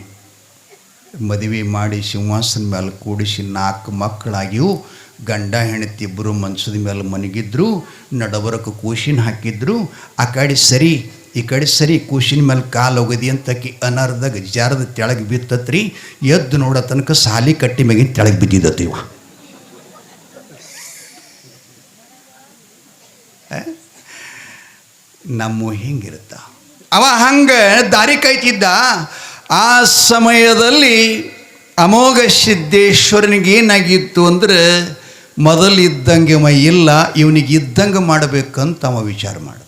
ಮದುವೆ ಮಾಡಿ ಸಿಂಹಾಸನ ಮೇಲೆ ಕೂಡಿಸಿ ನಾಲ್ಕು ಮಕ್ಕಳಾಗಿಯೂ ಗಂಡ, ಹೆಂಡತಿ ಇಬ್ಬರು ಮನ್ಸದ ಮೇಲೆ ಮನಗಿದ್ರು ನಡಬರಕ್ಕೆ ಕೂಶಿನ ಹಾಕಿದ್ರು. ಆ ಕಡೆ ಸರಿ, ಈ ಕಡೆ ಸರಿ, ಕೂಶಿನ ಮೇಲೆ ಕಾಲು ಒಗದಿ ಅಂತಕಿ ಅನರ್ಧಗ ಜಾರದ ತೆಳಗೆ ಬಿತ್ತತ್ರಿ. ಎದ್ದು ನೋಡೋ ತನಕ ಸಾಲಿ ಕಟ್ಟಿ ಮ್ಯಾಗಿನ ತೆಳಗೆ ಬಿದ್ದಿದ್ದತಿ ಇವ ಆ? ನಮ್ಮ ಹಿಂಗಿರುತ್ತ. ಅವ ಹಂಗೆ ದಾರಿ ಕೈತಿದ್ದ. ಆ ಸಮಯದಲ್ಲಿ ಅಮೋಘ ಸಿದ್ದೇಶ್ವರನಿಗೆ ಏನಾಗಿತ್ತು ಅಂದ್ರೆ ಮೊದಲು ಇದ್ದಂಗೆ ಮೈ ಇಲ್ಲ, ಇವನಿಗೆ ಇದ್ದಂಗೆ ಮಾಡಬೇಕಂತ ಅವ ವಿಚಾರ ಮಾಡಿದ.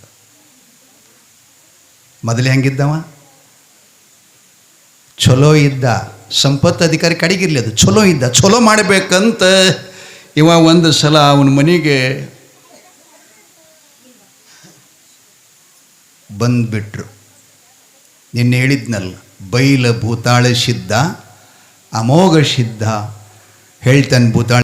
ಮೊದಲು ಹೆಂಗಿದ್ದವ? ಚಲೋ ಇದ್ದ. ಸಂಪತ್ತು ಅಧಿಕಾರಿ ಕಡೆಗಿರ್ಲಿ ಅದು. ಚಲೋ ಇದ್ದ. ಚಲೋ ಮಾಡಬೇಕಂತ ಇವ ಒಂದು ಸಲ ಅವನ ಮನೆಗೆ ಬಂದ್ಬಿಟ್ರು. ನಿನ್ನೆ ಹೇಳಿದ್ನಲ್ಲ ಬೈಲ ಭೂತಾಳ ಸಿದ್ಧ ಅಮೋಘ ಸಿದ್ಧ ಹೇಳ್ತಾನೆ ಭೂತಾಳ